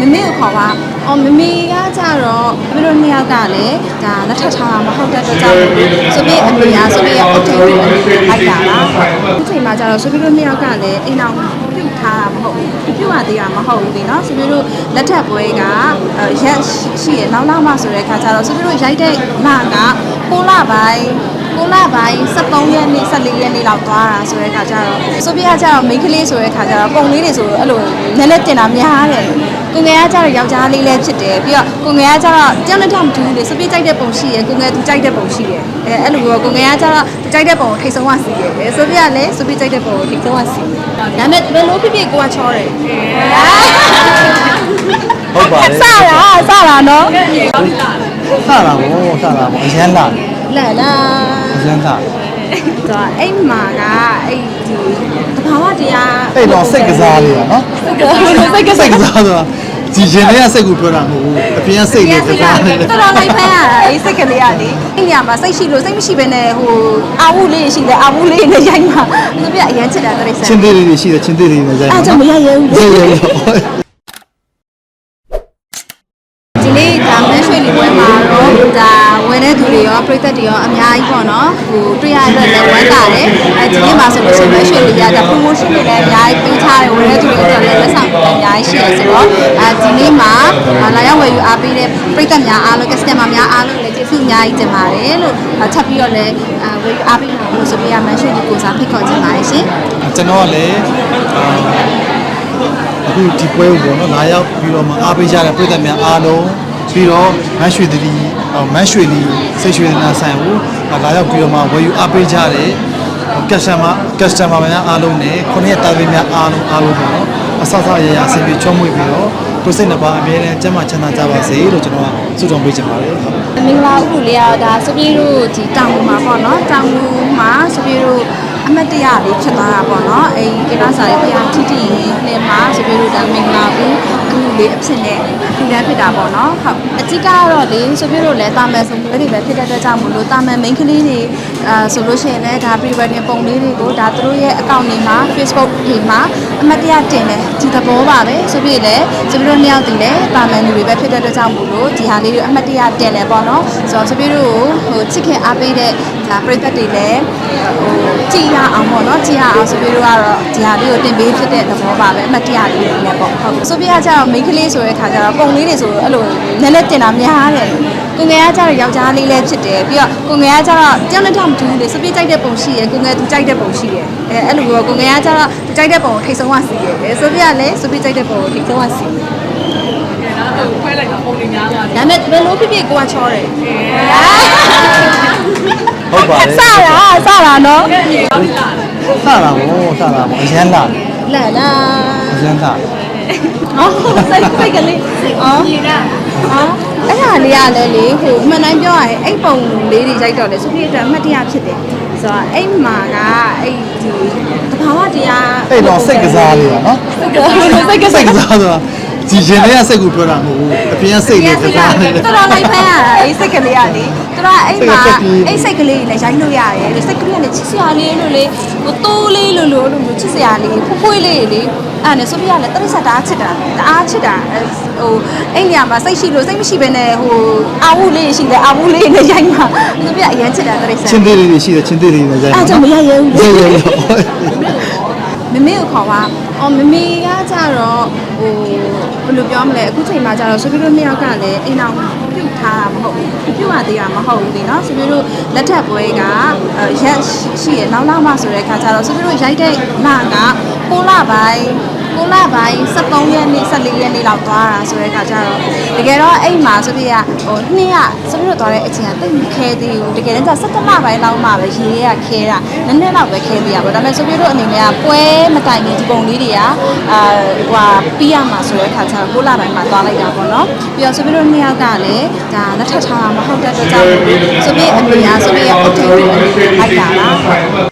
မမေကိုခေါ်ပါအော်မမေကကြတော့မမေတို့နှစ်ယောက်ကလည်းဒါလက်ထပ်ထားတာမဟုတ်တဲ့အတွက်ကြောင့်ဆိုပြီးအမေကဆိုပြီးအုတ်ထိန်ပြီးလိုက်တာလားဒီချိန်မှာကျတော့ဆိုပြီးတို့နှစ်ယောက်ကလည်းအိမ်အောင်ပြုတ်ထားတာမဟုတ်ဘူးပြုတ်ရသေးတာမဟုတ်ဘူးလေနော်ဆိုပြီးတို့လက်ထပ်ပွဲကရက်ရှိရနောက်နောက်မှဆိုတဲ့ခါကျတော့ဆိုပြီးတို့ရိုက်တဲ့လက6လပိုင်းကိုလပိုင်း73ရက်နေ့14ရက်နေ့လောက်သွားတာဆိုတဲ့ခါကျတော့ဆိုပြကကျတော့မိန်းကလေးဆိုတဲ့ခါကျတော့ပုံလေးတွေဆိုအဲ့လိုနည်းနည်းတင်တာများတယ် ကိုငယ်ကကျတော့ယောက်ျားလေးလည်းဖြစ်တယ်ပြီးတော့ကိုငယ်ကကျတော့တယောက်နဲ့တယောက်မတူဘူးလေဆိုပြကြိုက်တဲ့ပုံရှိရယ်ကိုငယ်သူကြိုက်တဲ့ပုံရှိရယ်အဲအဲ့လိုကိုငယ်ကကျတော့ကြိုက်တဲ့ပုံကိုထိတ်ဆုံးဝစီရယ်ဆိုပြကလည်းဆိုပြကြိုက်တဲ့ပုံကိုထိတ်ဆုံးဝစီဒါပေမဲ့ဘယ်လိုဖြစ်ဖြစ်ကိုကချောတယ်ဟုတ်ပါတစယ်တာစတာနော်စတာဗောစတာဗောအရန်လာလာလာအရန်လာတော့အဲ့မှာကအဲ့ ဒီတဘာဝတရားအဲ့တော့စိတ်ကစားလေးရနော်စိတ်ကစိတ်ကစားဆိုတာဒီရှင်တွေကစိတ်ကိုပြောတာမဟုတ်ဘူးအပြင်ကစိတ်လေးကစားနေတယ်တော်တော်လိုက်ဖမ်းရတာအဲ့စိတ်ကလေးကလေအဲ့ညမှာစိတ်ရှိလို့စိတ်မရှိဘဲနဲ့ဟိုအာဝုလေးရှိတယ်အာဝုလေးနဲ့ရိုက်မှာသူပြအရင်ချစ်တာတရိတ်ဆန်ချင်းသေးလေးတွေရှိတယ်ချင်းသေးလေးတွေနဲ့ဆိုင်အဲ့ကြောင့်မရရဲဘူးရေရေဒီနေ့ဒါမန်းရွှေလီပွဲမှာတော့ဒါဝင် တဲ့သူတွေရောပြည်သက်တွေရောအများကြီးပေါ့နော်ဟိုတွေ့ရတဲ့လည်းဝမ်းသာတယ်အဲဒီနေ့မှာဆိုလို့ရှိရင်မန်းရွှေလီကဒါ promotion တွေလည်းအများကြီးပေးထားတယ်ဝင်တဲ့သူတွေအတွက်လည်းလက်ဆောင်တွေအများကြီးရှိတယ်ဆိုတော့အဲဒီနေ့မှာလာရောက်ဝယ်ယူအားပေးတဲ့ပြည်သက်များအားလုံး customer များအားလုံးလည်းကျေးဇူးအများကြီးတင်ပါတယ်လို့ထပ်ပြီးတော့လည်းဝယ်ယူအားပေးပါလို့ဆိုပြီးရမန်းရွှေလီကိုစားဖိတ်ခေါ်ချင်ပါတယ်ရှင်ကျွန်တော်ကလည်းအခုဒီပွဲကိုပေါ့နော်လာရောက်ပြီးတော့မှအားပေးကြတဲ့ပြည်သက်များအားလုံး ပြီးတော့မန်းရွှေတတိမန်းရွှေလီစိတ်ရွှေနာဆိုင်ကိုလာရောက်ပြီးတော့မှဝယ်ယူအားပေးကြတဲ့ customer customer များအားလုံးနဲ့ခုနှစ်တာဝန်များအားလုံးအားလုံးပေါ့နော်အဆအဆရရအဆင်ပြေချုံးမွေပြီးတော့ကိုယ်စိတ်နှစ်ပါးအမြဲတမ်းကျန်းမာချမ်းသာကြပါစေလို့ကျွန်တော်ကဆုတောင်းပေးချင်ပါတယ်ဟုတ်မင်္ဂလာဥပလေးရဒါစပြေတို့ဒီတောင်မှာပေါ့နော်တောင်မှာစပြေတို့အမတ်တရလေးဖြစ်သွားတာပေါ့နော်အဲဒီကိလာစာလေးတရားထိတိရင်နဲ့မှာစပြေတို့ဒါမင်္ဂလာဘူးအခု လေးအဖြစ်နဲ့ဒီလမ်းဖြစ်တာပေါ့နော်ဟုတ်အကြီးကတော့လေစပြေတို့လည်းတာမန်ဆုံးလေးတွေပဲဖြစ်တဲ့အတွက်ကြောင့်မလို့တာမန် main ကလေးတွေအာဆိုလို့ရှိရင်လည်းဒါ pre-wedding ပုံလေးတွေကိုဒါသူတို့ရဲ့ account တွေမှာ Facebook တွေမှာအမတ်တရတင်တယ်ဒီသဘောပါပဲဆိုပြီးလည်းစပြေတို့နှစ်ယောက်တည်လည်းတာမန်လူတွေပဲဖြစ်တဲ့အတွက်ကြောင့်မလို့ဒီဟာလေးတွေအမတ်တရတင်တယ်ပေါ့နော်ဆိုတော့စပြေတို့ဟိုချစ်ခင်အားပေးတဲ့ဒါပရိသတ်တွေလည်းဟို ကြည်ရအောင်ပေါ့နော်ကြည်ရအောင်စပြေတို့ကတော့ဒီဟာလေးကိုတင်ပေးဖြစ်တဲ့သဘောပါပဲအမတ်တရလေးတွေလည်းပေါ့ဟုတ်ဆိုပြေကကျတော့ main ကလေးဆိုတဲ့ခါကျတော့ပုံလေးတွေဆိုအဲ့လိုနည်းနည်းတင်တာများတယ်ကိုငယ်ကကျတော့ယောက်ျားလေးလည်းဖြစ်တယ်ပြီးတော့ကိုငယ်ကကျတော့တယောက်နဲ့တယောက်မတူဘူးလေစပြေကြိုက်တဲ့ပုံရှိရယ်ကိုငယ်သူကြိုက်တဲ့ပုံရှိရယ်အဲအဲ့လိုကိုငယ်ကကျတော့သူကြိုက်တဲ့ပုံကိုထိတ်ဆုံးဝစီရယ်ဆိုပြေကလည်းစပြေကြိုက်တဲ့ပုံကိုထိတ်ဆုံးဝစီရယ်ခွဲလိုက်တာပုံတွေများသွားတယ်ဒါမဲ့ဘယ်လိုဖြစ်ဖြစ်ကိုကချောတယ်ဟုတ်ပါတယ်စတာစ တာနော်။မြေကောင်းလာတယ်စတာဗောစတာဗောအရန်လာလာလာအရန်လာအော်စိတ်စိတ်ကလေးအော်။မြေတာအော်အဲ့ဒါလေးကလည်းလေဟိုမှန်တိုင်းပြောရရင်အဲ့ပုံလေးတွေရိုက်တော့လေဆိုပြီးအတွက်အမှတ်တရဖြစ်တယ်ဆိုတော့အဲ့မှာကအဲ့ဒီတဘာဝတရားအဲ့တော့စိတ်ကစားလေးရနော်စိတ်ကစိတ်ကစားဆိုတာ ဒီရှင်တွေကစိတ်ကိုပြောတာမဟုတ်ဘူးအပြင်ကစိတ်လေးကစားနေတယ်တော်တော်လိုက်ဖမ်းရတာအဲ့စိတ်ကလေးကလေတော်တော်အဲ့မှာအဲ့စိတ်ကလေးလည်းရိုက်လို့ရတယ်စိတ်ကလေးကလည်းချစ်စရာလေးလို့လေဟိုတိုးလေးလို့လို့လို့ချစ်စရာလေးဖွဖွေးလေးလေအဲ့နဲ့ဆိုပြရလဲတရိစ္ဆာတအားချစ်တာတအားချစ်တာဟိုအဲ့နေရာမှာစိတ်ရှိလို့စိတ်မရှိဘဲနဲ့ဟိုအာဝုလေးရှိတယ်အာဝုလေးနဲ့ရိုက်မှာဆိုပြအရင်ချစ်တာတရိစ္ဆာချင်းသေးလေးတွေရှိတယ်ချင်းသေးလေးတွေနဲ့ဆိုင်အဲ့ကြောင့်မရရဲဘူးရေရေ မမေကိုခေါ်ပါအော်မမေကကြတော့ဟိုဘယ်လိုပြောမလဲအခုချိန်မှာကြတော့ဆိုပြီးတော့နှစ်ယောက်ကလည်းအိမ်အောင်ပြုတ်ထားတာမဟုတ်ဘူးပြုတ်ရသေးတာမဟုတ်ဘူးလေနော်ဆိုပြီးတော့လက်ထပ်ပွဲကရက်ရှိရနောက်နောက်မှဆိုတဲ့ခါကျတော့ဆိုပြီးတော့ရိုက်တဲ့လက6လပိုင်း 6လပိုင်း73ရက်နေ့14ရက်နေ့လောက်သွားတာဆိုတဲ့ခါကျတော့တကယ်တော့အိမ်မှာဆိုပြီးကဟိုနှစ်ရဆိုပြီးတော့သွားတဲ့အချိန်ကတိတ်မခဲသေးဘူးတကယ်တမ်းကျ17လပိုင်းလောက်မှပဲရေရကခဲတာနည်းနည်းတော့ပဲခဲသေးရပါဒါပေမဲ့ဆိုပြီးတော့အနေနဲ့ကပွဲမတိုင်ခင်ဒီပုံလေးတွေကအာဟိုဟာပြီးရမှာဆိုတဲ့ခါကျတော့6လပိုင်းမှာသွားလိုက်တာပေါ့နော်ပြီးတော့ဆိုပြီးတော့နှစ်ယောက်ကလည်းဒါလက်ထပ်ထားတာမဟုတ်တဲ့အတွက်ကြောင့်ဆိုပြီးအမေကဆိုပြီးအုတ်ထိန်ပြီးလိုက်တာလား